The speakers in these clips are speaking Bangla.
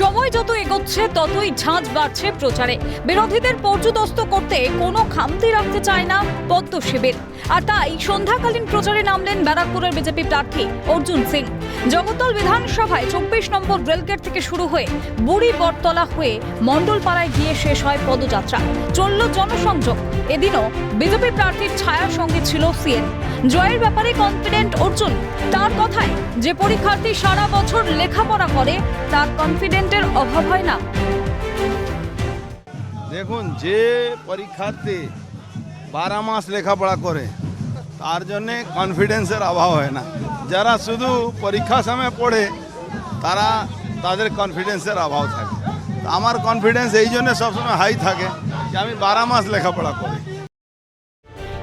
সময় যত এগোচ্ছে, ততই ঝাঁজ বাড়ছে প্রচারে। বিরোধীদের পর্যদস্ত করতে কোনো খামতি রাখতে চায় না পদ্ম শিবির। আর তাই সন্ধ্যাকালীন প্রচারে নামলেন ব্যারাকপুরের বিজেপি প্রার্থী অর্জুন সিং। জগতল বিধানসভায় চব্বিশ নম্বর রেলগেট থেকে শুরু হয়ে বুড়ি বটতলা হয়ে মণ্ডলপাড়ায় গিয়ে শেষ হয় পদযাত্রা। চলল জনসংযোগ। এদিনও বিজেপি প্রার্থীর ছায়ার সঙ্গে ছিল সিএন। জয়ের ব্যাপারে কনফিডেন্ট অর্জুন। তার কথায়, যে পরীক্ষার্থী সারা বছর লেখাপড়া করে, তার কনফিডেন্টের অভাব হয় না। দেখুন, যে পরীক্ষার্থী বারো মাস লেখাপড়া করে, তার জন্যে কনফিডেন্সের অভাব হয় না। যারা শুধু পরীক্ষা সময় পড়ে, তারা তাদের কনফিডেন্সের অভাব থাকে। আমার কনফিডেন্স এই জন্য সবসময় হাই থাকে যে আমি বারো মাস লেখাপড়া করি।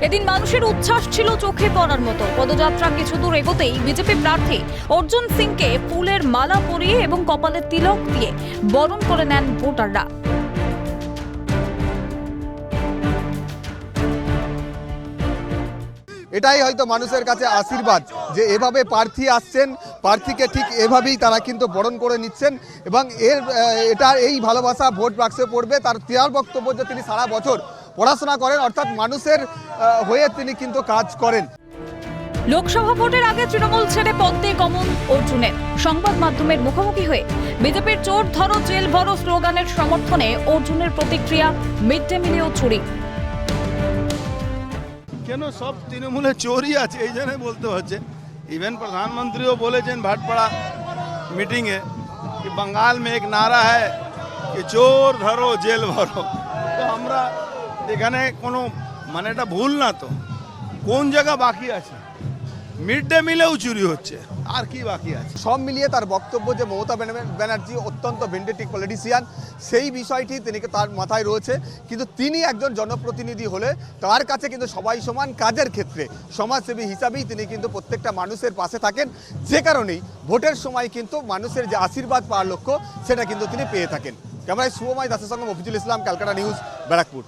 এদিন মানুষের উচ্ছ্বাস ছিল চোখে পড়ার মতো। পদযাত্রা কিছু দূর এগোতেই বিজেপি প্রার্থী অর্জুন সিংকে ফুলের মালা পরিয়ে এবং কপালে তিলক দিয়ে বরণ করে নেন ভোটাররা। এটাই হয়তো মানুষের কাছে আশীর্বাদ যে এভাবে প্রার্থী আসছেন, প্রার্থীকে ঠিক এভাবেই তারা কিন্তু বরণ করে নিচ্ছেন এবং এর এটা এই ভালোবাসা ভোট বাক্সে পড়বে। তার তিয়ার বক্তব্য যে তিনি সারা বছর পড়াশোনা করেন অর্থাৎ মানুষের আহ, হয়ে তিনি কিন্তু কাজ করেন লোকসভা ভোটের আগে তৃণমূল ছেড়ে পদ্মে গমন অর্জুনের সংবাদ মাধ্যমের মুখোমুখি হয়ে বিজেপির চোর ধরো জেল ভরো স্লোগানের সমর্থনে অর্জুনের প্রতিক্রিয়া মিড ডে মিলেও চুরি কেন সব তৃণমূলে চোরই আছে এই জন্যই বলতে হচ্ছে ইভেন প্রধানমন্ত্রীও বলেছেন ভাটপাড়া মিটিংয়ে कि बंगाल में एक नारा है कि চোর ধরো জেল ভরো তো আমরা এখানে কোনো মানে এটা ভুল না তো। কোন জায়গা বাকি আছে? মিড ডে মিলেও চুরি হচ্ছে। আর কি বাকি আছে? সব মিলিয়ে তার বক্তব্য যে মমতা ব্যানার্জি অত্যন্ত ভেন্ডেটিক পলিটিশিয়ান সেই বিষয়টি তিনি তার মাথায় রয়েছে। কিন্তু তিনি একজন জনপ্রতিনিধি হলে তার কাছে কিন্তু সবাই সমান কাজের ক্ষেত্রে। সমাজসেবী হিসাবেই তিনি কিন্তু প্রত্যেকটা মানুষের পাশে থাকেন। যে কারণেই ভোটের সময় কিন্তু মানুষের যে আশীর্বাদ পাওয়ার লক্ষ্য, সেটা কিন্তু তিনি পেয়ে থাকেন। ক্যামেরায় শুভময় দাসের সঙ্গে মফিজুল ইসলাম, ক্যালকাটা নিউজ, ব্যারাকপুর।